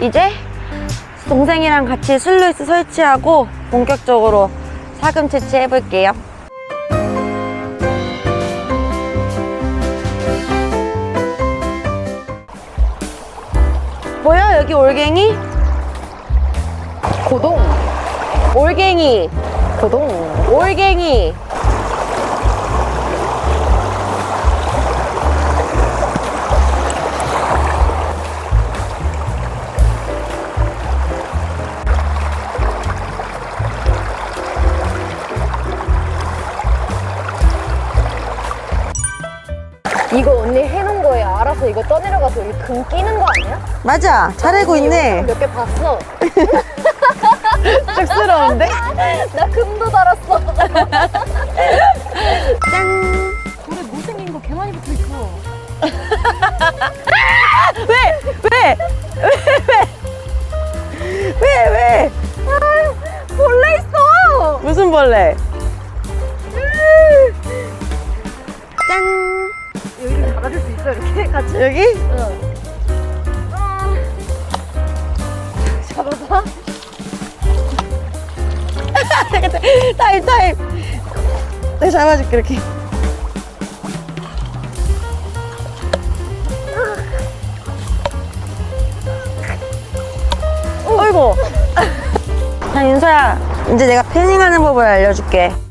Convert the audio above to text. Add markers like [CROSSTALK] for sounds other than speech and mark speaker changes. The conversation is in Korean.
Speaker 1: 이제 동생이랑 같이 슬루이스 설치하고 본격적으로 사금 채취 해볼게요. 뭐야 여기 올갱이?
Speaker 2: 고동.
Speaker 1: 올갱이
Speaker 2: 고동.
Speaker 1: 올갱이
Speaker 2: 이거 언니 해놓은 거예요. 알아서 이거 떠내려가서 여기 금 끼는 거 아니야?
Speaker 1: 맞아 잘 알고 있네
Speaker 2: 몇 개 봤어. [LAUGHS]
Speaker 1: 쑥스러운데?
Speaker 2: 나 금도 달았어. [LAUGHS]
Speaker 1: 짠
Speaker 2: 돌에 못생긴 거 개 많이 붙어 있어. [LAUGHS]
Speaker 1: 왜? 왜? 왜? 왜? 왜?
Speaker 2: 벌레 있어.
Speaker 1: 무슨 벌레?
Speaker 2: 있어 이렇게 같이?
Speaker 1: 여기?
Speaker 2: 응. 아. 잡아봐. [LAUGHS]
Speaker 1: 타임 타임 내가 잡아줄게 이렇게 어이구 자 윤서야 이제 내가 패닝하는 법을 알려줄게